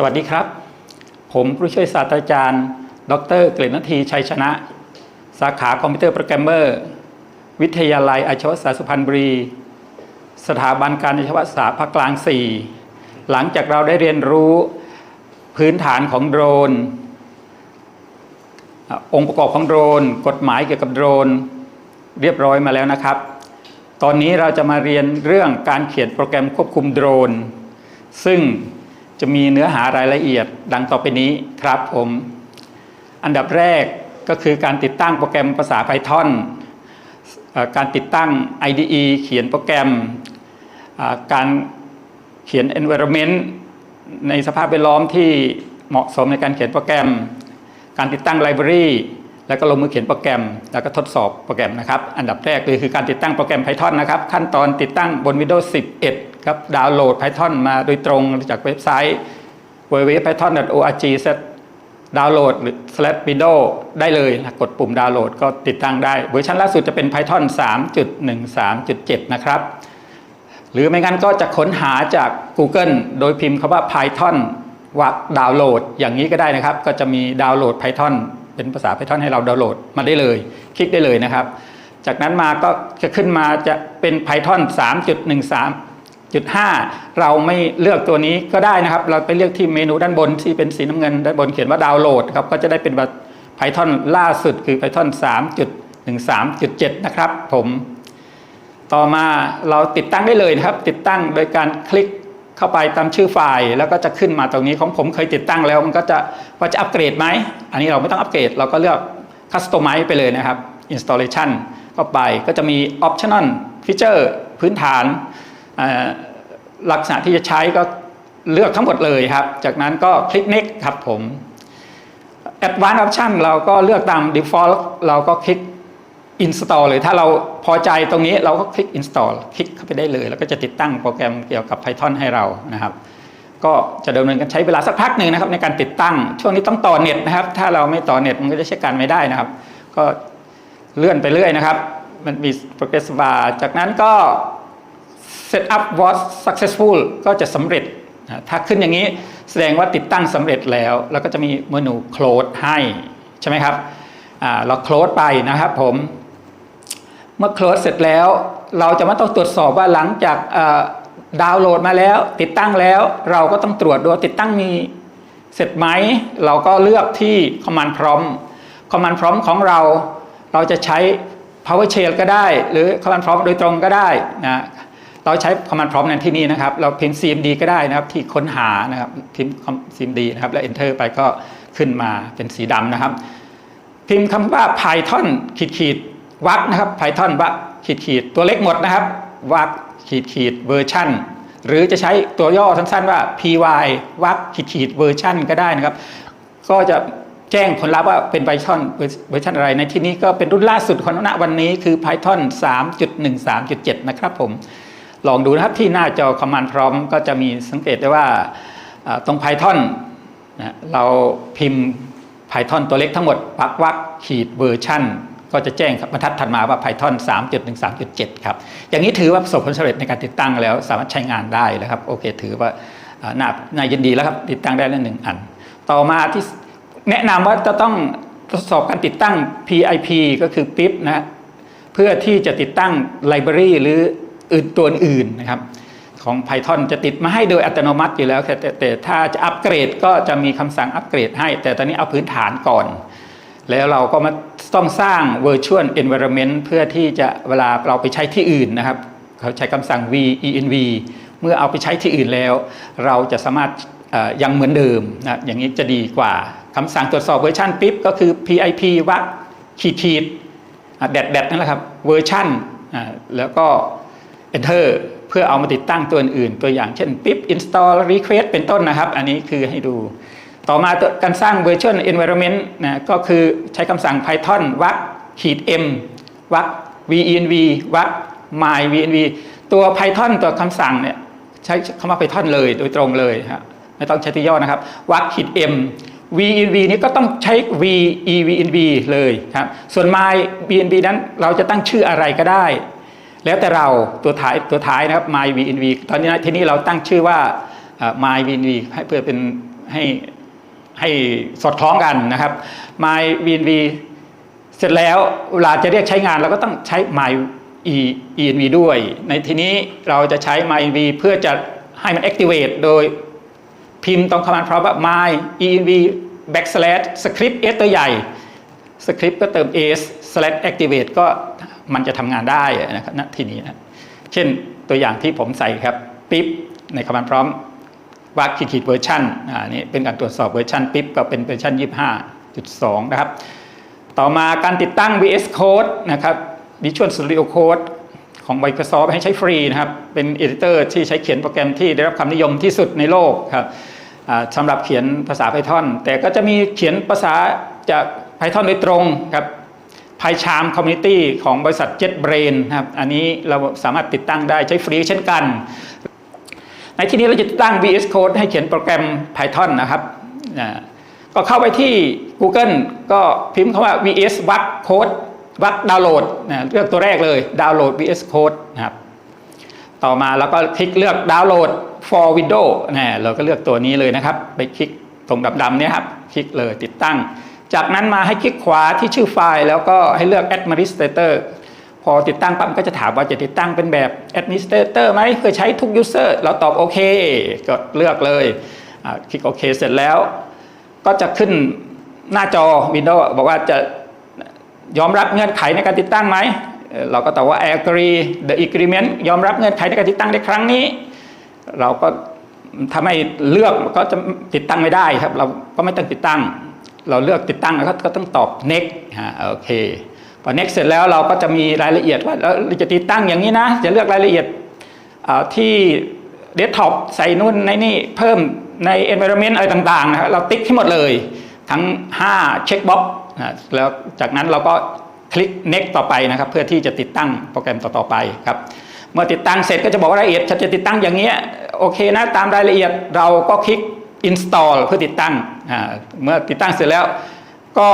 สวัสดีครับ ผมผู้ช่วยศาสตราจารย์ ดรเกรดนทีชัยชนะ สาขาคอมพิวเตอร์โปรแกรมเมอร์ วิทยาลัยอาชีวศึกษาสุพรรณบุรี สถาบันการอาชีวศึกษาภาคกลาง 4 หลังจากเราได้เรียนรู้พื้นฐานของโดรน องค์ประกอบของโดรน กฎหมายเกี่ยวกับโดรน เรียบร้อยมาแล้วนะครับ ตอนนี้เราจะมาเรียนเรื่องการเขียนโปรแกรมควบคุมโดรน ซึ่ง จะมีเนื้อหารายละเอียดดังต่อไปนี้ครับผม อันดับแรกก็คือการติดตั้งโปรแกรมภาษา Python เอ่อการติดตั้ง IDE เขียนโปรแกรม การเขียน environment ในสภาพแวดล้อมที่เหมาะสมในการเขียนโปรแกรม การติดตั้งไลบรารีแล้วก็ลงมือเขียนโปรแกรม แล้วก็ทดสอบโปรแกรมนะครับ อันดับแรกเลยคือการติดตั้งโปรแกรม Python นะครับ ขั้นตอนติดตั้งบน Windows 11 ครับดาวน์โหลด Python มาโดยตรงจากเว็บไซต์ www.python.org ดาวน์โหลดหรือ slash window ได้เลยนะกดปุ่มดาวน์โหลดก็ติดตั้งได้ เวอร์ชันล่าสุดจะเป็น Python 3.13.7 นะครับ หรือไม่งั้นก็จะค้นหาจาก Google โดยพิมพ์คำว่า Python วักดาวน์โหลดอย่างนี้ก็ได้นะครับ ก็จะมีดาวน์โหลด Python เป็นภาษา Python ให้เราดาวน์โหลดมาได้เลย คลิกได้เลยนะครับ จากนั้นมาก็จะขึ้นมาจะเป็น Python 3.13.5เราไม่เลือกตัวนี้ก็ได้นะครับ เราไปเลือกที่เมนูด้านบนที่เป็นสีน้ำเงินด้านบนเขียนว่าดาวน์โหลดครับก็จะได้เป็นแบบ Python ล่าสุดคือ Python 3.13.7 นะครับผมต่อมาเราติดตั้งได้เลยนะครับ ติดตั้งโดยการคลิกเข้าไปตามชื่อไฟล์แล้วก็จะขึ้นมาตรงนี้ของผมเคยติดตั้งแล้วมันก็จะว่าจะอัปเกรดไหม อันนี้เราไม่ต้องอัปเกรด เราก็เลือก Customize ไปเลยนะครับ Installation เข้าไปก็จะมี Optional Feature พื้นฐาน ลักษณะที่จะใช้ก็เลือกทั้งหมดเลยครับ จากนั้นก็คลิก Next ครับผม Advanced Option เราก็เลือกตาม Default เราก็คลิก install เลยถ้าเราพอใจตรงนี้เราก็คลิก install คลิกเข้าไปได้เลย แล้วก็จะติดตั้งโปรแกรมเกี่ยวกับ Python ให้เรานะครับ ก็จะดำเนินการใช้เวลาสักพักหนึ่งนะครับ ในการติดตั้งช่วงนี้ต้องต่อเน็ตนะครับ ถ้าเราไม่ต่อเน็ตมันก็จะใช้การไม่ได้นะครับ ก็เลื่อนไปเรื่อยนะครับ มันมี progress bar จากนั้นก็ setup was successful ก็จะสำเร็จ ถ้าขึ้นอย่างนี้แสดงว่าติดตั้งสำเร็จแล้ว แล้วก็จะมีเมนู close ให้ ใช่ไหมครับเรา close ไปนะครับผม เมื่อ close เสร็จแล้ว เราจะมาต้องตรวจสอบว่าหลังจากดาวน์โหลดมาแล้ว ติดตั้งแล้วเราก็ต้องตรวจดูติดตั้งมีเสร็จไหม เราก็เลือกที่ command prompt command prompt ของเรา เราจะใช้ PowerShell ก็ได้ หรือ command prompt โดยตรงก็ได้นะ เราใช้ command prompt ในที่นี้นะครับ เราพิมพ์ cmd ก็ได้นะครับ ที่ค้นหานะครับพิมพ์ cmd นะครับ แล้ว enter ไปก็ขึ้นมาเป็นสีดำนะครับ พิมพ์คำว่า Python ขีดขีดวักนะครับ Python วักขีดขีดตัวเล็กหมดนะครับวักขีดขีดเวอร์ชันหรือจะใช้ตัวย่อสั้นๆว่า py วักขีดขีดเวอร์ชันก็ได้นะครับ ก็จะแจ้งผลลัพธ์ว่าเป็น Python เวอร์ชันอะไร ในที่นี้ก็เป็นรุ่นล่าสุดของณวันนี้คือ Python 3.13.7 นะครับผม ลองดูนะครับที่หน้าจอ Command Prompt ก็จะมีสังเกตได้ว่าตรง Python นะเราพิมพ์ Python ตัวเล็กทั้งหมดปักวักขีดเวอร์ชันก็จะแจ้งบรรทัดถัดมาว่า Python 3.13.7 ครับ อย่างนี้ถือว่าประสบผลสำเร็จในการติดตั้งแล้วสามารถใช้งานได้แล้วครับ โอเค ถือว่าน่าน่ายินดีแล้วครับ ติดตั้งได้แล้วหนึ่งอัน ต่อมาที่แนะนำว่าจะต้องทดสอบการติดตั้ง PIP ก็คือ PIP นะ เพื่อที่จะติดตั้งไลบรารีหรือ อื่นตัวอื่นนะครับ ของ Python จะติดมาให้โดยอัตโนมัติอยู่แล้ว แต่แต่ถ้าจะอัปเกรดก็จะมีคำสั่งอัปเกรดให้ แต่ตอนนี้เอาพื้นฐานก่อน แล้วเราก็มาต้องสร้าง virtual environment เพื่อที่จะเวลาเราไปใช้ที่อื่นนะครับ เขาใช้คำสั่ง venv เมื่อเอาไปใช้ที่อื่นแล้ว เราจะสามารถยังเหมือนเดิมนะอย่างนี้จะดีกว่าคำสั่งตรวจสอบเวอร์ชันปิ๊บก็คือ pip วักขีดขีดแดดแดดนั่นแหละครับเวอร์ชันอ่าแล้วก็ enter เพื่อเอามาติดตั้งตัวอื่น ตัวอย่างเช่น pip install request เป็นต้นนะครับ อันนี้คือให้ดู ต่อมาตัวการสร้าง virtual environment นะก็คือใช้คำสั่ง python วักขีด m วัก venv วัก my venv ตัว python ตัวคำสั่งเนี่ยใช้คำว่า python เลยโดยตรงเลยครับไม่ต้องใช้ที่ย่อนะครับวักขีด m venv นี้ก็ต้องใช้ venv เลยครับส่วน my venv นั้นเราจะตั้งชื่ออะไรก็ได้ แล้วแต่เราตัวท้ายตัวท้ายนะครับ my v n v ตอนนี้นะที่นี้เราตั้งชื่อว่า my v n v ให้เพื่อเป็นให้ให้สอดคล้องกันนะครับ my VNV เสร็จแล้วเวลาจะเรียกใช้งานเราก็ต้องใช้ my e NV ด้วย ในที่นี้เราจะใช้ my NV เพื่อจะให้มัน activate โดยพิมพ์ตรงคำมันพร้อมว่า my env backslash script s ตัวใหญ่สคริปต์ก็เติม s slash activate ก็ มันจะทำงานได้นะครับณที่นี้นะเช่นตัวอย่างที่ผมใส่ครับปิ๊บในคำมันพร้อมวักขีดเวอร์ชันอ่านี่เป็นการตรวจสอบเวอร์ชันปิ๊บก็เป็นเวอร์ชัน25.2 นะครับ ต่อมาการติดตั้ง VS Code นะครับ Visual Studio Code ของ Microsoft ให้ใช้ฟรีนะครับ เป็นเอดิเตอร์ที่ใช้เขียนโปรแกรมที่ได้รับความนิยมที่สุดในโลกครับสำหรับเขียนภาษา Python แต่ก็จะมีเขียนภาษาจาก Python โดยตรงครับ PyCharm Community ของบริษัท JetBrain นะครับอันนี้เราสามารถติดตั้งได้ใช้ฟรีเช่นกัน ในที่นี้เราจะติดตั้ง VS Code ให้เขียนโปรแกรม Python นะครับก็เข้าไปที่ Google ก็พิมพ์คำว่า VS w a c Code วักดาวน์โหลดนะเลือกตัวแรกเลยดาวน์โหลด VS Code นะครับต่อมาเราก็คลิกเลือกดาวน์โหลด for Windows นะเราก็เลือกตัวนี้เลยนะครับ ไปคลิกตรงดำๆเนี่ยครับ คลิกเลยติดตั้ง จากนั้นมาให้คลิกขวาที่ชื่อไฟล์ แล้วก็ให้เลือก Administrator พอติดตั้งปั๊บก็จะถามว่าจะติดตั้งเป็นแบบ Administrator ไหมเพื่อใช้ทุก User เราตอบโอเคก็เลือกเลยคลิกโอเคเสร็จแล้ว ก็จะขึ้นหน้าจอ Windows บอกว่าจะยอมรับเงื่อนไขในการติดตั้งไหม เราก็ตอบว่า I agree the agreement ยอมรับเงื่อนไขในการติดตั้งในครั้งนี้ เราก็ทำให้เลือกก็จะติดตั้งไม่ได้ครับ เราก็ไม่ต้องติดตั้ง เราเลือกติดตั้งแล้วก็ต้องตอบ next ฮะโอเคพอ next เสร็จแล้วเราก็จะมีรายละเอียดว่าเราจะติดตั้งอย่างนี้นะ จะเลือกรายละเอียดที่เดสก์ท็อปใส่นู่นในนี่เพิ่มใน environment อะไรต่างๆนะครับเราติ๊กให้หมดเลย ทั้ง 5 เช็คบ็อกนะแล้วจากนั้นเราก็คลิก next ต่อไปนะครับ เพื่อที่จะติดตั้งโปรแกรมต่อๆไปครับเมื่อติดตั้งเสร็จก็จะบอกรายละเอียดฉันจะติดตั้งอย่างเงี้โอเคนะตามรายละเอียดเราก็คลิก install เพื่อติดตั้ง เมื่อติดตั้งเสร็จแล้วก็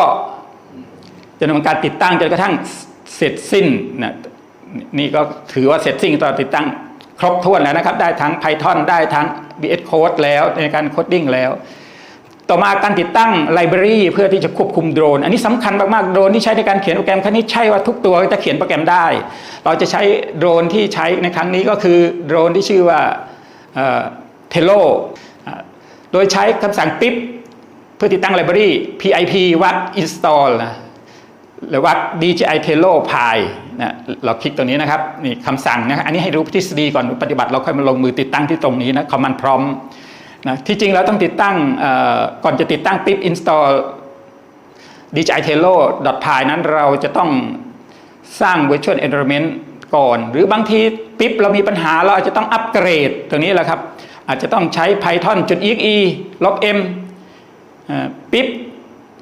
จะดำนินการติดตั้งจนกระทั่งเสร็จสิ้นนะนี่ก็ถือว่าเสร็จสิ้นตอนติดตั้งครบถ้วนแล้วนะครับ ได้ทั้ง Python ได้ทั้ง VS Code แล้วในการโคดดิ้งแล้ว ต่อมาการติดตั้งไลบรารีเพื่อที่จะควบคุมโดรน อันนี้สำคัญมากๆ โดรนที่ใช้ในการเขียนโปรแกรมครั้งนี้ใช่ว่าทุกตัวจะเขียนโปรแกรมได้ เราจะใช้โดรนที่ใช้ในครั้งนี้ก็คือโดรนที่ชื่อว่าเทโลโดยใช้คำสั่งปิ๊บ พื่อติดตั้งไลบรารี pip วัด install นะหรือว่า DJI Telo Pi นะเราคลิกตัวนี้นะครับนี่คำสั่งนะอันนี้ให้รู้ทฤษฎีก่อนปฏิบัติเราค่อยมาลงมือติดตั้งที่ตรงนี้นะ command prompt นะที่จริงเราต้องติดตั้งก่อนจะติดตั้งปิ๊บ install DJI Telo Pi นั้นเราจะต้องสร้าง virtual environment ก่อน หรือบางทีปิ๊บเรามีปัญหาเราอาจจะต้องอัปเกรดตัวนี้แหละครับอาจจะต้องใช้ python .exe log m ปิ๊บ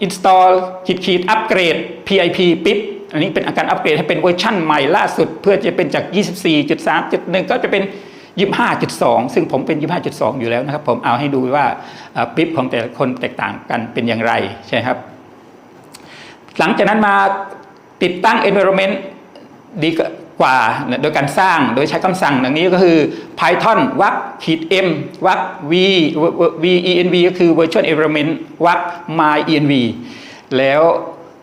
install ขีดขีดอัปเกรด pip ปิ๊บอันนี้เป็นอาการอัปเกรดให้เป็นเวอร์ชั่นใหม่ล่าสุด เพื่อจะเป็นจาก 24.3.1 ก็จะเป็น 25.2 ซึ่งผมเป็น 25.2 อยู่แล้วนะครับ ผมเอาให้ดูว่าปิ๊บของแต่ละคนแตกต่างกันเป็นอย่างไรใช่ครับ หลังจากนั้นมาติดตั้ง environment ดี กว่าโดยการสร้างโดยใช้คำสั่งอย่างนี้ก็คือ python วักขีด m วัก v v e n v ก็คือ virtual environment วัก my env แล้ว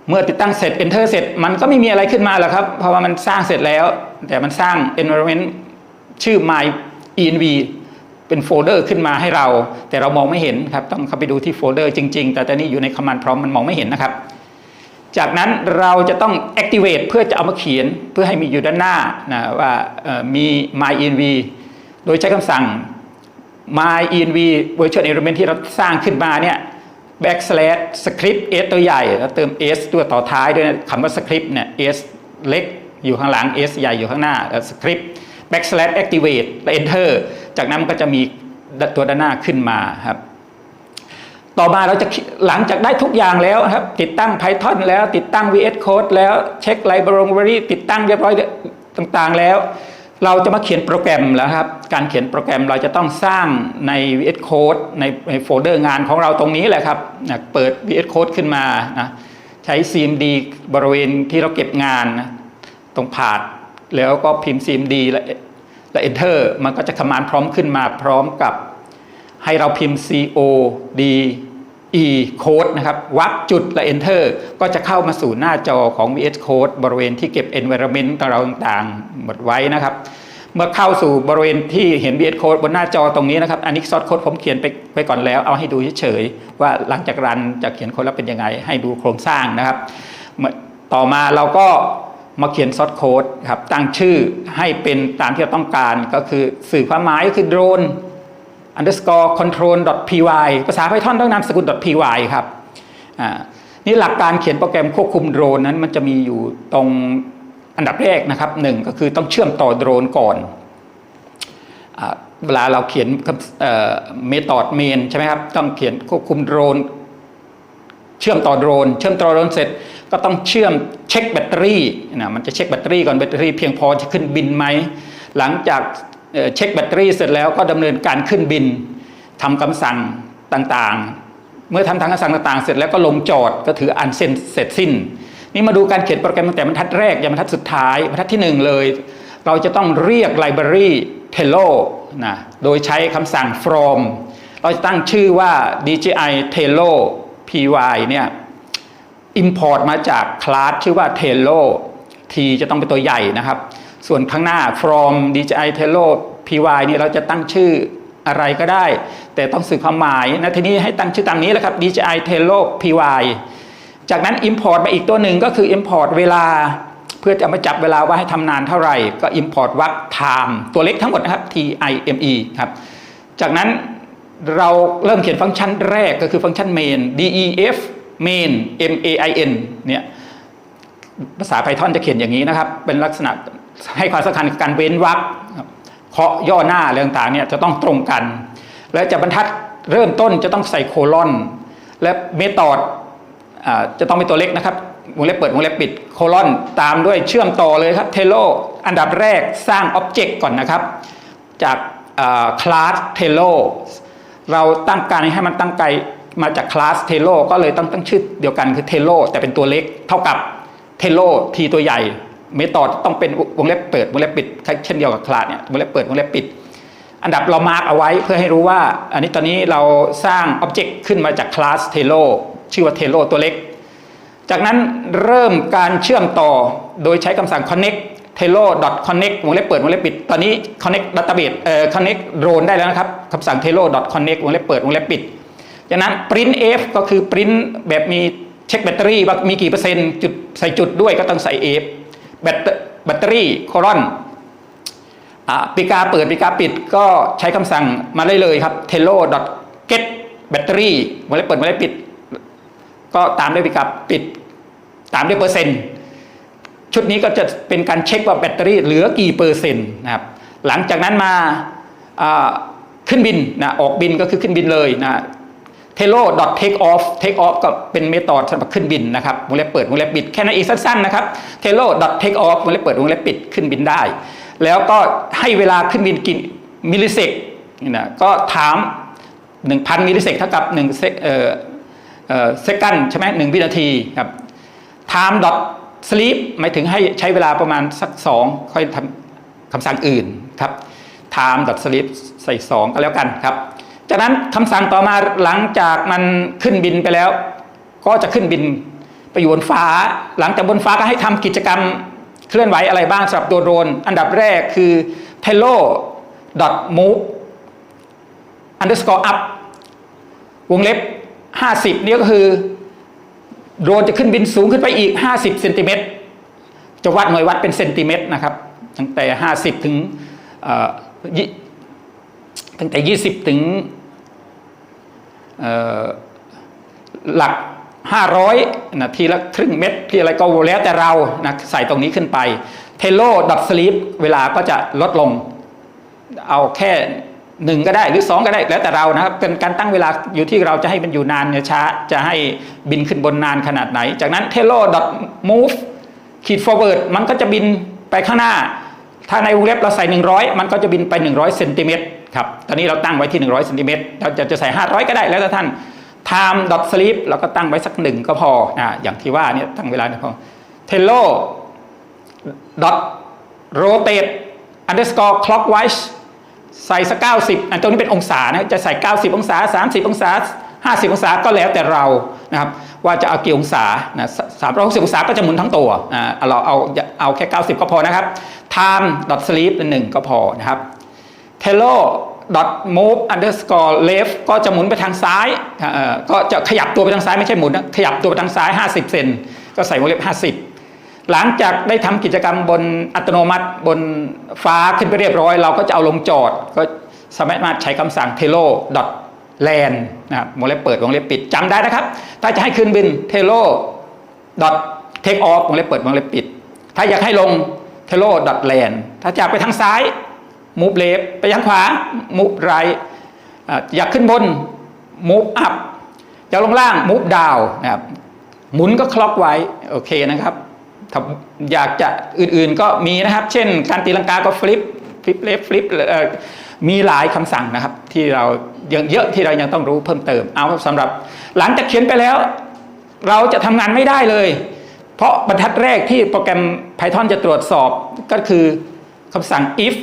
เมื่อติดตั้งเสร็จ enter เสร็จ มันก็ไม่มีอะไรขึ้นมาหรอกครับ เพราะว่ามันสร้างเสร็จแล้ว แต่มันสร้าง environment ชื่อ my env เป็นโฟลเดอร์ขึ้นมาให้เรา แต่เรามองไม่เห็นครับ ต้องเข้าไปดูที่โฟลเดอร์จริง ๆ แต่ตอนนี้อยู่ใน command prompt มันมองไม่เห็นนะครับ จากนั้นเราจะต้อง activate เพื่อจะเอามาเขียนเพื่อให้มีอยู่ด้านหน้านะว่ามี my env โดยใช้คำสั่ง my env virtual environment ที่เราสร้างขึ้นมาเนี่ย backslash script s ตัวใหญ่แล้วเติม s ตัวต่อท้ายด้วยคำว่า script เนี่ย s เล็กอยู่ข้างหลัง s ใหญ่อยู่ข้างหน้า script backslash activate แล้ว enter จากนั้นก็จะมีตัวด้านหน้าขึ้นมาครับ ต่อมาเราจะหลังจากได้ทุกอย่างแล้วครับ ติดตั้ง Python แล้ว ติดตั้ง VS Code แล้วเช็คไลบรารีติดตั้งเรียบร้อยต่างๆแล้ว เราจะมาเขียนโปรแกรมแล้วครับ การเขียนโปรแกรมเราจะต้องสร้างใน VS Code ในในโฟลเดอร์งานของเราตรงนี้แหละครับเปิด VS Code ขึ้นมานะใช้ CMD บริเวณที่เราเก็บงานนะตรงผาดแล้วก็พิมพ์ CMD และและ Enter มันก็จะคำมานพร้อมขึ้นมาพร้อมกับ ให้เราพิมพ์ C O D E code นะครับ วักจุดและ enter ก็จะเข้ามาสู่หน้าจอของ VS Code บริเวณที่เก็บ environment ต่างต่างๆหมดไว้นะครับ เมื่อเข้าสู่บริเวณที่เห็น VS Code บนหน้าจอตรงนี้นะครับ อันนี้ซอสโค้ดผมเขียนไปไปก่อนแล้ว เอาให้ดูเฉยๆ ว่าหลังจากรันจะเขียนโค้ดแล้วเป็นยังไง ให้ดูโครงสร้างนะครับเมื่อต่อมาเราก็มาเขียนซอสโค้ดครับ ตั้งชื่อให้เป็นตามที่เราต้องการ ก็คือสื่อความหมายก็คือโดรน underscore control py ภาษา Python ต้องนามสกุล py ครับอ่านี่หลักการเขียนโปรแกรมควบคุมโดรนนั้นมันจะมีอยู่ตรงอันดับแรกนะครับหนึ่งก็คือต้องเชื่อมต่อโดรนก่อนอเวลาเราเขียนเมธอดเมนใช่ไหมครับต้องเขียนควบคุมโดรน เชื่อมต่อโดรน เชื่อมต่อโดรนเสร็จก็ต้องเชื่อมเช็คแบตเตอรี่นะมันจะเช็คแบตเตอรี่ก่อนแบตเตอรี่เพียงพอจะขึ้นบินไหมหลังจาก เช็คแบตเตอรี่เสร็จแล้วก็ดำเนินการขึ้นบินทำคำสั่งต่างๆ เมื่อทำทางคำสั่งต่างๆ เสร็จแล้วก็ลงจอดก็ถืออันเซ็นเสร็จสิ้น นี่มาดูการเขียนโปรแกรมตั้งแต่บรรทัดแรกยันบรรทัดสุดท้ายบรรทัดที่หนึ่งเลย เราจะต้องเรียกไลบรารี Tello นะโดยใช้คำสั่ง from เราจะตั้งชื่อว่า DJI Telo PY เนี่ย import มาจากคลาสชื่อว่า Telo T จะต้องเป็นตัวใหญ่นะครับ ส่วนข้างหน้า from DJI t e l o py นี่เราจะตั้งชื่ออะไรก็ได้ แต่ต้องสื่อความหมายนะทีนี้ให้ตั้งชื่อตามนี้แหละครับ DJI t e l o py จากนั้น Import มาอีกตัวหนึ่งก็คือ Import เวลา เพื่อจะมาจับเวลาว่าให้ทำนานเท่าไหร่ ก็ Import วรรค time ตัวเล็กทั้งหมดนะครับ T I M E ครับจากนั้นเราเริ่มเขียนฟังก์ชันแรกก็คือฟังก์ชัน main def main m a i n เนี่ยภาษา Python จะเขียนอย่างนี้นะครับ เป็นลักษณะ ให้ความสำคัญกับการเว้นวรรคเคาะย่อหน้าอะไรต่างๆเนี่ยจะต้องตรงกัน และจะบรรทัดเริ่มต้นจะต้องใส่โคลอน และเมธอดจะต้องเป็นตัวเล็กนะครับวงเล็บเปิดวงเล็บปิดโคลอนตามด้วยเชื่อมต่อเลยครับเทโลอันดับแรกสร้างอ็อบเจกต์ก่อนนะครับ จากคลาสเทโลเราตั้งการให้มันตั้งไกลมาจากคลาสเทโลก็เลยต้องตั้งชื่อเดียวกันคือเทโลแต่เป็นตัวเล็กเท่ากับเทโลทีตัวใหญ่ เมธอดต้องเป็นวงเล็บเปิดวงเล็บปิดเช่นเดียวกับคลาสเนี่ยวงเล็บเปิดวงเล็บปิด อันดับเรามาร์กเอาไว้เพื่อให้รู้ว่า อันนี้ตอนนี้เราสร้างอ็อบเจกต์ขึ้นมาจากคลาสเทโลชื่อว่าเทโลตัวเล็ก จากนั้นเริ่มการเชื่อมต่อโดยใช้คำสั่ง connect telo connect วงเล็บเปิดวงเล็บปิด ตอนนี้ connect database เอ่อ connect drone ได้แล้วนะครับคำสั่ง telo connect วงเล็บเปิดวงเล็บปิด จากนั้น print f ก็คือ print แบบมีเช็คแบตเตอรี่ว่ามีกี่เปอร์เซ็นต์จุดใส่จุดด้วยก็ต้องใส่ f แบตแบตเตอรี่โคลอนปีกาเปิดปีกาปิดก็ใช้คำสั่งมาได้เลยครับ telo get battery วงเล็บเปิดวงเล็บปิด ก็ตามด้วยปีกาปิด ตามด้วยเปอร์เซ็นต์ชุดนี้ก็จะเป็นการเช็คว่าแบตเตอรี่เหลือกี่เปอร์เซ็นต์นะครับหลังจากนั้นมาขึ้นบินนะออกบินก็คือขึ้นบินเลยนะ telo take off take off ก็เป็นเมธอดสำหรับขึ้นบินนะครับวงเล็บเปิดวงเล็บปิดแค่นั้นเองสั้นๆนะครับ telo take off วงเล็บเปิดวงเล็บปิดขึ้นบินได้ แล้วก็ให้เวลาขึ้นบินกี่มิลลิเซกนะก็ถาม 1,000 มิลลิเซกเท่ากับ1เซกเอ่อเอ่อเซกันใช่ไหมหนึ่งวินาทีครับ time dot sleep หมายถึงให้ใช้เวลาประมาณสัก 2 ค่อยทำคำสั่งอื่นครับ time dot sleep ใส่ 2 ก็แล้วกันครับ จากนั้นคำสั่งต่อมาหลังจากมันขึ้นบินไปแล้ว ก็จะขึ้นบินไปอยู่บนฟ้า หลังจากบนฟ้าก็ให้ทำกิจกรรมเคลื่อนไหวอะไรบ้างสำหรับโดรน อันดับแรกคือ tello dot move underscore up วงเล็บ 50 นี่ก็คือ โดรนจะขึ้นบินสูงขึ้นไปอีก 50เซนติเมตรจะวัดหน่วยวัดเป็นเซนติเมตรนะครับ ตั้งแต่ 50 ถึงตั้งแต่ 20 ถึง หลัก 500นะทีละครึ่งเม็ดทีอะไรก็แล้วแต่เรานะใส่ตรงนี้ขึ้นไป เทโลดับสลีปเวลาก็จะลดลง เอาแค่หนึ่งก็ได้หรือสองก็ได้แล้วแต่เรานะครับเป็นการตั้งเวลาอยู่ที่เราจะให้มันอยู่นานเนี่ยช้าจะให้บินขึ้นบนนานขนาดไหน จากนั้น telo move ขีด forward มันก็จะบินไปข้างหน้า ถ้าในวงเล็บเราใส่ 100 มันก็จะบินไป 100เซนติเมตร ครับ ตอนนี้เราตั้งไว้ที่ 100เซนติเมตรเราจะจะใส่ 500 ก็ได้แล้วแต่ท่าน time dot sleep เราก็ตั้งไว้สักหนึ่งก็พอนะอย่างที่ว่าเนี่ยตั้งเวลาเนี่ยพอ telo dot rotate underscore clockwise ใส่สัก 90 อันตรงนี้เป็นองศานะจะใส่ 90 องศา 30 องศา 50 องศาก็แล้วแต่เรานะครับว่าจะเอากี่องศานะ360 องศาก็จะหมุนทั้งตัวอ่าเราเอาเอาแค่ 90 ก็พอนะครับ time dot sleep หนึ่งก็พอนะครับ t e l o move underscore left ก็จะหมุนไปทางซ้ายก็จะขยับตัวไปทางซ้ายไม่ใช่หมุนนะขยับตัวไปทางซ้าย 50 เซนก็ใส่วงเล็บ 50 หลังจากได้ทำกิจกรรมบนอัตโนมัติบนฟ้าขึ้นไปเรียบร้อย เราก็จะเอาลงจอด ก็สามารถใช้คำสั่ง t e l o land นะครับวงเล็บเปิดวงเล็บปิดจำได้นะครับ ถ้าจะให้ขึ้นบิน t e l o take off วงเล็บเปิดวงเล็บปิด ถ้าอยากให้ลง t e l o land ถ้าอยากไปทางซ้าย move left ไปทางขวา move right อะอยากขึ้นบน move up อยากลงล่าง move down นะครับหมุนก็คล็อกไว้โอเคนะครับถ้าอยากจะอื่นๆก็มีนะครับ เช่น การตีลังกาก็ฟลิปฟลิปเลฟฟลิปมีหลายคำสั่งนะครับ ที่เรายังเยอะที่เรายังต้องรู้เพิ่มเติม เอาสำหรับหลังจากเขียนไปแล้ว เราจะทำงานไม่ได้เลย เพราะบรรทัดแรกที่โปรแกรม Python จะตรวจสอบก็คือคำสั่ง if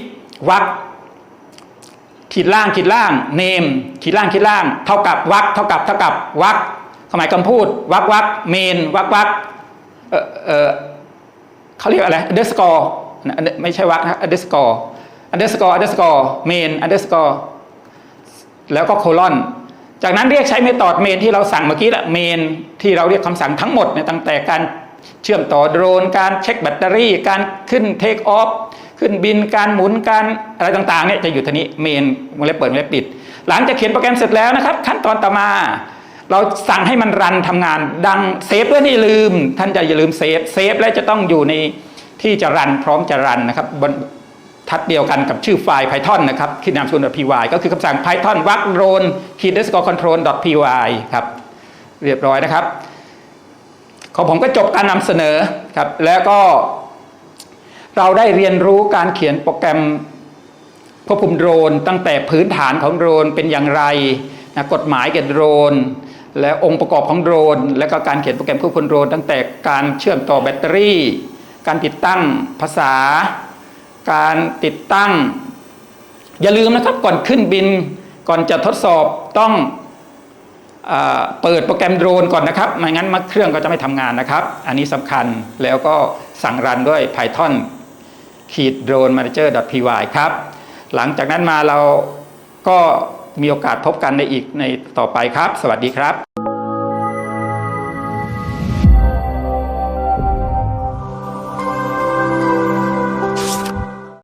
วักขีดล่างขีดล่าง name ขีดล่างขีดล่าง เท่ากับวักเท่ากับเท่ากับวักความหมายคำพูดวักวัก main วักวักเออเออเขาเรียกอะไร underscore ไม่ใช่วักนะ underscore underscore underscore main underscore แล้วก็โคลอนจากนั้นเรียกใช้เมธอดเมนที่เราสั่งเมื่อกี้ละเมนที่เราเรียกคำสั่งทั้งหมดเนี่ยตั้งแต่การเชื่อมต่อโดรน การเช็คแบตเตอรี่ การขึ้นเทคออฟ ขึ้นบินการหมุนการอะไรต่างๆเนี่ยจะอยู่ทีนี้เมนวงเล็บเปิดวงเล็บปิด หลังจากเขียนโปรแกรมเสร็จแล้วนะครับ ขั้นตอนต่อมา เราสั่งให้มันรันทำงานดังเซฟด้วยนี่ลืม ท่านจะอย่าลืมเซฟเซฟแล้วจะต้องอยู่ในที่จะรันพร้อมจะรันนะครับบนทัดเดียวกันกับชื่อไฟล์ Python นะครับคือนามสกุล .py ก็คือคำสั่ง python วักโรน key underscore control .py ครับเรียบร้อยนะครับ ของผมก็จบการนำเสนอครับแล้วก็ เราได้เรียนรู้การเขียนโปรแกรมควบคุมโดรน ตั้งแต่พื้นฐานของโดรนเป็นอย่างไรนะกฎหมายเกี่ยวกับโดรน และองค์ประกอบของโดรน และก็การเขียนโปรแกรมควบคุมโดรน ตั้งแต่การเชื่อมต่อแบตเตอรี่ การติดตั้งภาษา การติดตั้ง อย่าลืมนะครับก่อนขึ้นบินก่อนจะทดสอบต้องเออเปิดโปรแกรมโดรนก่อนนะครับไม่งั้นมัเครื่องก็จะไม่ทำงานนะครับ อันนี้สำคัญแล้วก็สั่งรันด้วย Python ขีด drone manager py ครับ หลังจากนั้นมาเราก็มีโอกาสพบกันในอีกในต่อไปครับ สวัสดีครับ